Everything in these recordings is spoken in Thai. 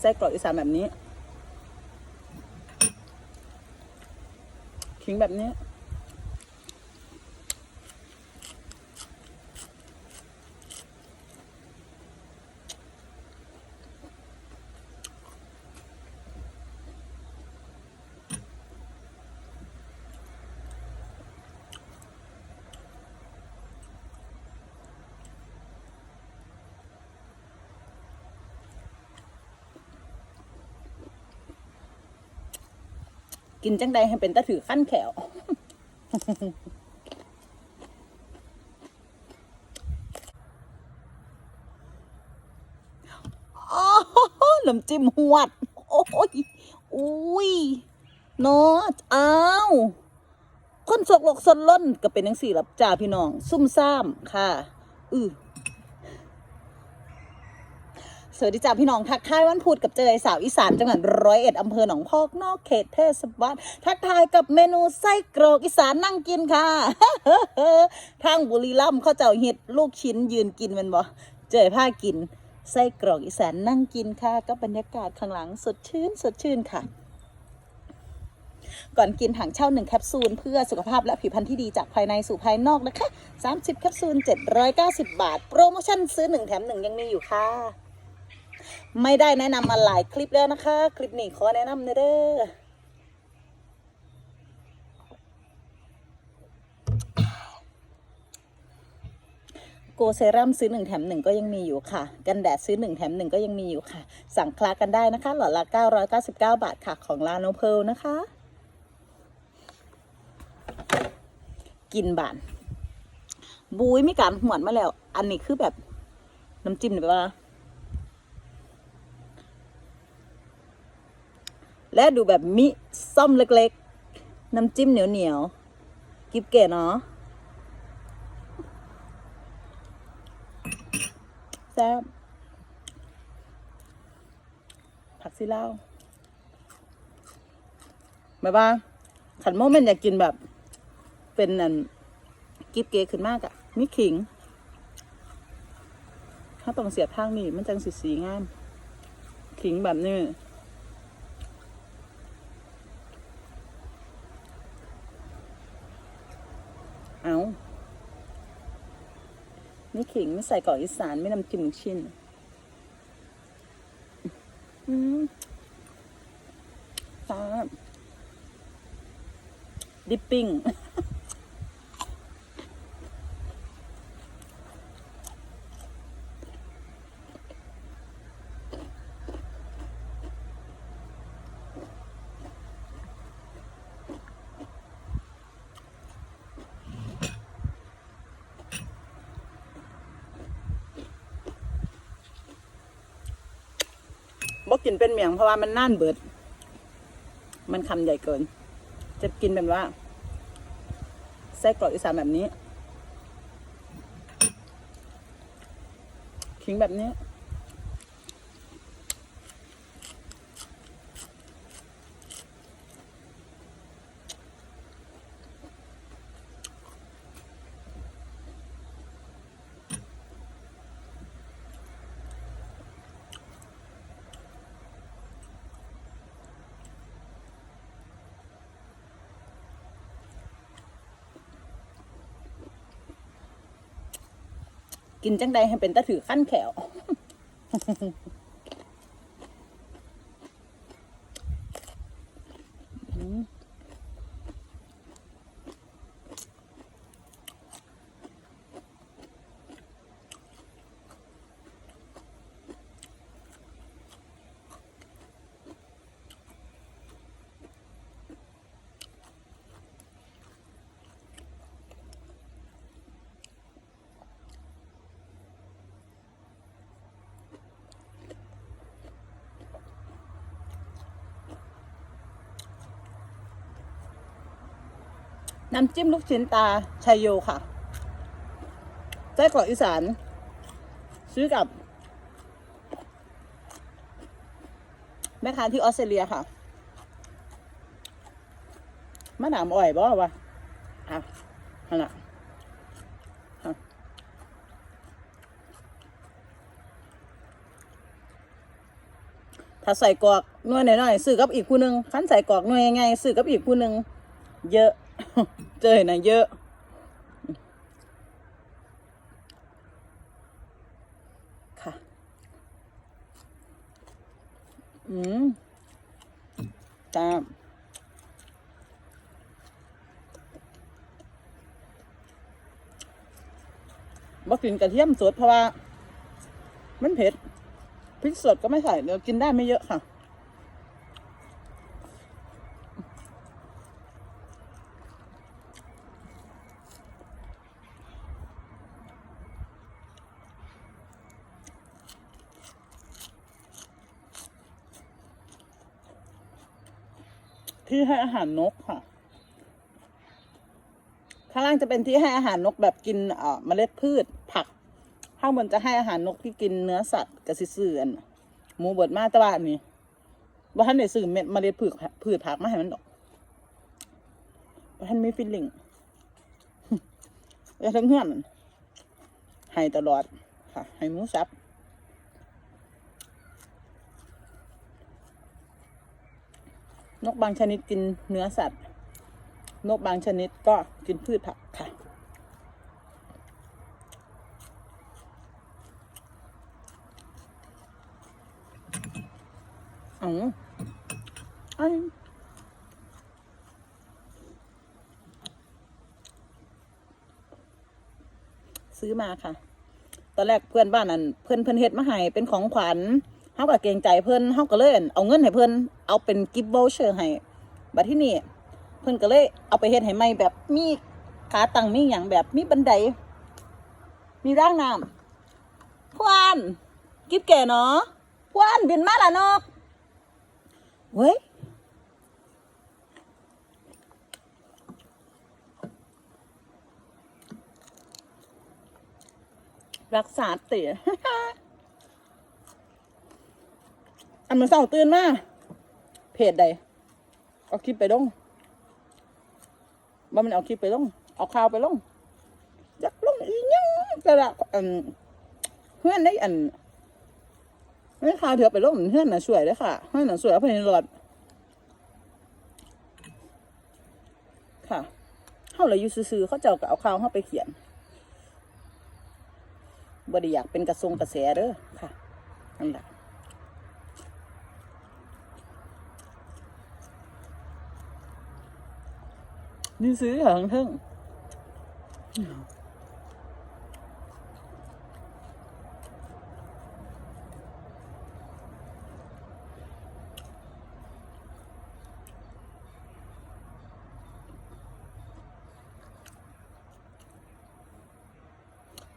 ไส้กรอกอีสานแบบนี้ขิงแบบนี้ กินจังใดให้เป็นตะถือขั้นแขวโอ้โหน้ำจิ้มหวด โอ้ยอุ้ยเนาะอ้าวคนสกลกสนล้นก็เป็นนังสี่รับจ่าพี่น้อง ซุ่มซ่ามค่ะ อือ สวัสดีจ้าพี่น้องทักทายวันพุธกับเจริญสาวอีสานจังหวัดร้อยเอ็ดอำเภอหนองพอกนอกเขตเทศบาลทักทายกับเมนูไส้กรอกอีสานนั่งกินค่ะทางบุรีรัมย์เขาเจ้าเฮ็ดลูกชิ้นยืนกินมันบ่เจอผ้ากินไส้กรอกอีสานนั่งกินค่ะ ก็บรรยากาศข้างหลังสดชื่นสดชื่นค่ะ ก่อนกินถังเช่าหนึ่งแคปซูลเพื่อสุขภาพและผิวพรรณที่ดีจากภายในสู่ภายนอกนะคะ 30 แคปซูล 790 บาท โปรโมชั่นซื้อ 1 แถม 1 ยังมีอยู่ค่ะ ไม่ได้แนะนำมาหลายคลิปแล้วนะคะ คลิปนี้ขอแนะนำเด้อโกเซรั่มซื้อหนึ่งแถมหนึ่งก็ยังมีอยู่ค่ะ กันแดดซื้อหนึ่งแถมหนึ่งก็ยังมีอยู่ค่ะ สั่งคลากันได้นะคะ หลอดละ 999 บาทค่ะ ของลาโนเพลนะคะ กินบานบุ้ยมีการหวนมาแล้ว อันนี้คือแบบน้ำจิ้มเนี่ยแบบว่า และดูแบบมิซ่อมเล็กๆ น้ำจิ้มเหนียวๆ กิบเก๋เนาะแซ่บผักซีเล่าวแบบว่าขันโมเมนต์อยากกินแบบ เป็นนันกิบเก๋ขึ้นมากอะมีขิง ถ้าต้องเสียบทางนี่มันจังสีสีงาม ขิงแบบนี้ เอานี่ขิงไม่ใส่กรอกอีสานไม่นำจิ้มชิ้นอืมตาดิปปิ้ง บอกกินเป็นเมียงเพราะว่ามันน่านเบิด มันคำใหญ่เกิน จะกินแบบว่าไส้กรอกอีสานแบบนี้ ขิงแบบนี้ กินจังใดให้เป็นตะถือขั้นแขว น้ำจิ้มลูกชิ้นตาชัยโยค่ะไส้กรอกอีสาน ซื้อกับ แม่ค้าที่ออสเตรเลียค่ะมะนาวอ่อยบ่วะอะขนาดถ้าใส่กรอกหน่วยหน่อยๆซื้อกับอีกผู้หนึงคันใส่กรอกน่วยไงซื้อกับอีกผู้หนึง เยอะ เจอนะเยอะ ค่ะ อืมตามบ่กินกระเทียมสดเพราะว่า มันเผ็ดพริกสดก็ไม่ใส่เดี๋ยวกินได้ไม่เยอะค่ะ ที่ให้อาหารนกค่ะ ข้างล่างจะเป็นที่ให้อาหารนกแบบกินเอ่อเมล็ดพืชผัก ข้างบนจะให้อาหารนกที่กินเนื้อสัตว์กับซิเสื่อนหมูเบิดมาตะวันนี้ว่าท่านได้ซื้อเม็ดเมล็ดพืชพืชผักมาให้มันดอกว่าท่านไม่ฟิลลิ่งว่าทั้งเฮือนให้ตลอดค่ะ ให้หมูสับ กบางชนิดกินเนื้อสัตว์ นกบางชนิดก็กินพืชผักค่ะอ๋ออันซื้อมาค่ะ ตอนแรกเพื่อนบ้านนั่นเพื่อนเพื่อนเฮ็ดมาให้เป็นของขวัญ เฮาก็เกรงใจเพื่อนเฮาก็เล่นเอาเงินให้เพื่อนเอาเป็นกิฟต์วอลเชอร์ให้บัดที่นี่เพื่อนก็เลยเอาไปเฮ็ดให้ใหม่แบบมีขาตั้งมีหยังแบบมีบันได มีร่างน้ำพวานกิฟต์แก่เนาะพวานบินมาละนกเว้ยรักษาเตี๋ย อันมันเศร้าตื่นมาเพจใดเอาคลิปไปลงว่ามันเอาคลิปไปลงเอาข่าวไปลงอยากลงอีหยังกระดาอันเพื่อนได้อันไม่ข่าวเถือะไปลงเพื่อนน่ะสวยเลยค่ะเพื่อนน่ะสวยเอาไปในรถค่ะเขาเลยยูซื่อเขาเจ้าก็เอาข่าวเข้าไปเขียนบ่ได้อยากเป็นกระทรงกระแสเด้อค่ะนั่นแหละ นี่ซื้อเหรอทั้งทึ่ง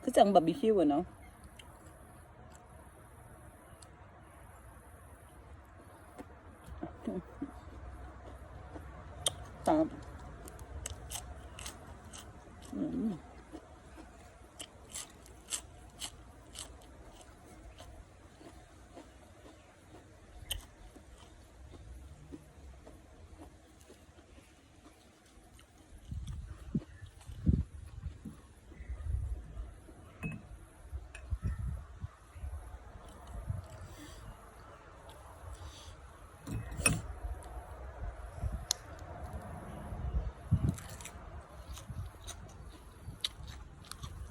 คือจังบาร์บีคิวอะเนาะครับอืม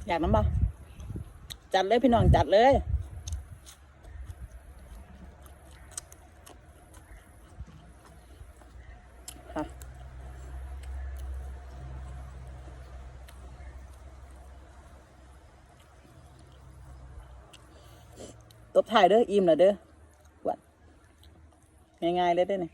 อยากน้ำบ่จัดเลยพี่น้องจัดเลยค่ะตบถ่ายเด้ออิ่มแล้วเด้อหวัดง่ายๆเลยเด้อเนี่ย